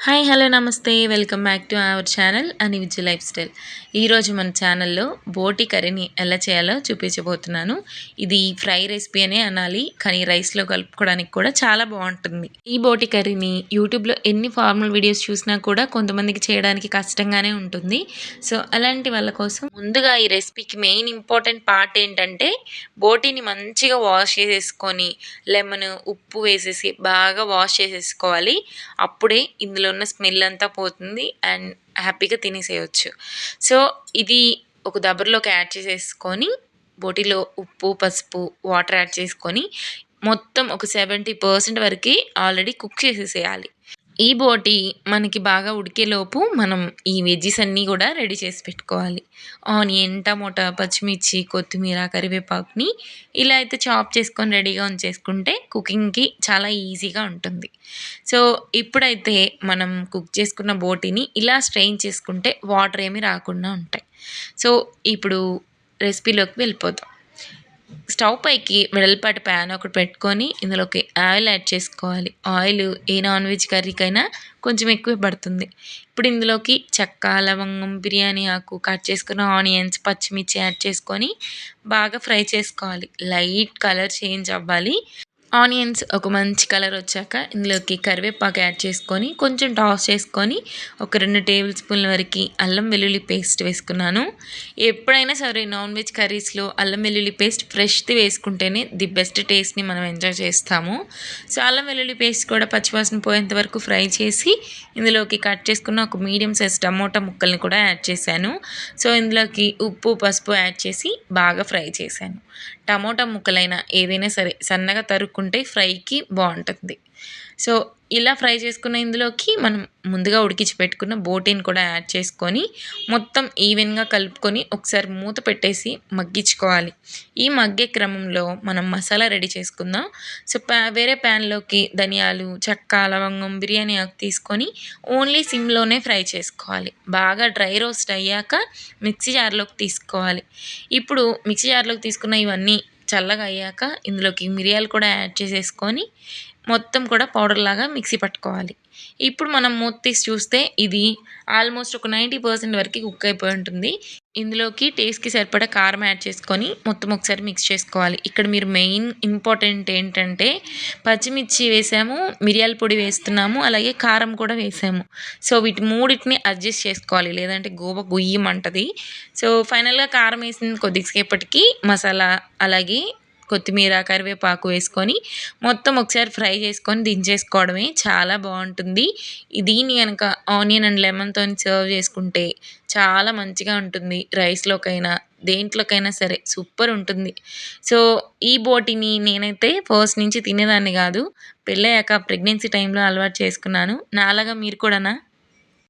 Hi hello నమస్తే. Welcome back to our channel అని Vijay life style. ఈరోజు మన ఛానల్లో బోటి కర్రీని ఎలా చేయాలో చూపించబోతున్నాను. ఇది ఫ్రై రెసిపీ అనే అనాలి. కానీ రైస్లో కలుపుకోవడానికి కూడా చాలా బాగుంటుంది. ఈ బోటి కర్రీని యూట్యూబ్లో ఎన్ని ఫార్మల్ వీడియోస్ చూసినా కూడా కొంతమందికి చేయడానికి కష్టంగానే ఉంటుంది. సో అలాంటి వాళ్ళ కోసం ముందుగా ఈ రెసిపీకి మెయిన్ ఇంపార్టెంట్ పార్ట్ ఏంటంటే బోటీని మంచిగా వాష్ చేసేసుకొని లెమన్ ఉప్పు వేసేసి బాగా వాష్ చేసేసుకోవాలి. అప్పుడే ఇందులో ఉన్న స్మెల్ అంతా పోతుంది అండ్ హ్యాపీగా తినేసేయచ్చు. సో ఇది ఒక దబర్లోకి యాడ్ చేసేసుకొని బోటిలో ఉప్పు పసుపు వాటర్ యాడ్ చేసుకొని మొత్తం ఒక సెవెంటీ పర్సెంట్ వరకు ఆల్రెడీ కుక్ చేసేసేయాలి. ఈ బోటి మనకి బాగా ఉడికేలోపు మనం ఈ వెజ్జీస్ అన్నీ కూడా రెడీ చేసి పెట్టుకోవాలి. ఆనియన్ టమోటా పచ్చిమిర్చి కొత్తిమీర కరివేపాకుని ఇలా అయితే చాప్ చేసుకొని రెడీగా ఉంచేసుకుంటే కుకింగ్కి చాలా ఈజీగా ఉంటుంది. సో ఇప్పుడైతే మనం కుక్ చేసుకున్న బోటిని ఇలా స్ట్రెయిన్ చేసుకుంటే వాటర్ ఏమి రాకుండా ఉంటాయి. సో ఇప్పుడు రెసిపీలోకి వెళ్ళిపోతాం స్టవ్ పైకి వెడల్పాటి ప్యాన్ ఒకటి పెట్టుకొని ఇందులోకి ఆయిల్ యాడ్ చేసుకోవాలి. ఆయిల్ ఏ నాన్ వెజ్ కర్రీకైనా కొంచెం ఎక్కువ పడుతుంది. ఇప్పుడు ఇందులోకి చెక్క లవంగం బిర్యానీ ఆకు కట్ చేసుకున్న ఆనియన్స్ పచ్చిమిర్చి యాడ్ చేసుకొని బాగా ఫ్రై చేసుకోవాలి. లైట్ కలర్ చేంజ్ అవ్వాలి. ఆనియన్స్ ఒక మంచి కలర్ వచ్చాక ఇందులోకి కరివేపాకు యాడ్ చేసుకొని కొంచెం టాస్ చేసుకొని ఒక రెండు టేబుల్ స్పూన్ల వరకు అల్లం వెల్లుల్లి పేస్ట్ వేసుకున్నాను. ఎప్పుడైనా సరే నాన్ వెజ్ కర్రీస్లో అల్లం వెల్లుల్లి పేస్ట్ ఫ్రెష్ది వేసుకుంటేనే ది బెస్ట్ టేస్ట్ని మనం ఎంజాయ్ చేస్తాము. సో అల్లం వెల్లుల్లి పేస్ట్ కూడా పచ్చివాసన పోయేంత వరకు ఫ్రై చేసి ఇందులోకి కట్ చేసుకున్న ఒక మీడియం సైజ్ టమోటా ముక్కల్ని కూడా యాడ్ చేశాను. సో ఇందులోకి ఉప్పు పసుపు యాడ్ చేసి బాగా ఫ్రై చేశాను. టమోటా ముక్కలైనా ఏదైనా సరే సన్నగా తరుక్కుంటే ఫ్రైకి బాగుంటుంది. సో ఇలా ఫ్రై చేసుకున్న ఇందులోకి మనం ముందుగా ఉడికించి పెట్టుకున్న బోటీని కూడా యాడ్ చేసుకొని మొత్తం ఈవెన్గా కలుపుకొని ఒకసారి మూత పెట్టేసి మగ్గించుకోవాలి. ఈ మగ్గే క్రమంలో మనం మసాలా రెడీ చేసుకుందాం. సో ప్యా వేరే ప్యాన్లోకి ధనియాలు చెక్క లవంగం బిర్యానీ ఆకు తీసుకొని ఓన్లీ సిమ్లోనే ఫ్రై చేసుకోవాలి. బాగా డ్రై రోస్ట్ అయ్యాక మిక్సీ జార్లోకి తీసుకోవాలి. ఇప్పుడు మిక్సీ జార్లోకి తీసుకున్న ఇవన్నీ చల్లగా అయ్యాక ఇందులోకి మిరియాలు కూడా యాడ్ చేసేసుకొని మొత్తం కూడా పౌడర్ లాగా మిక్సీ పట్టుకోవాలి. ఇప్పుడు మనం మూత తీసి చూస్తే ఇది ఆల్మోస్ట్ ఒక నైంటీ పర్సెంట్ వరకు కుక్ అయిపోయి ఉంటుంది. ఇందులోకి టేస్ట్కి సరిపడా కారం యాడ్ చేసుకొని మొత్తం ఒకసారి మిక్స్ చేసుకోవాలి. ఇక్కడ మీరు మెయిన్ ఇంపార్టెంట్ ఏంటంటే పచ్చిమిర్చి వేసాము మిరియాల పొడి వేస్తున్నాము అలాగే కారం కూడా వేసాము. సో వీటి మూడింటిని అడ్జస్ట్ చేసుకోవాలి. లేదంటే గోవ గుయ్యమంటది సో ఫైనల్గా కారం వేసిన కొద్దిసేపటికి మసాలా అలాగే కొత్తిమీర కరివేపాకు వేసుకొని మొత్తం ఒకసారి ఫ్రై చేసుకొని దించేసుకోవడమే చాలా బాగుంటుంది. దీన్ని కనుక ఆనియన్ అండ్ లెమన్తో సర్వ్ చేసుకుంటే చాలా మంచిగా ఉంటుంది రైస్లోకైనా దేంట్లోకైనా సరే సూపర్ ఉంటుంది. సో ఈ బోటిని నేనైతే ఫస్ట్ నుంచి తినేదాన్ని కాదు పెళ్ళయ్యాక ప్రెగ్నెన్సీ టైంలో అలవాటు చేసుకున్నాను. నాలాగా మీరు కూడానా?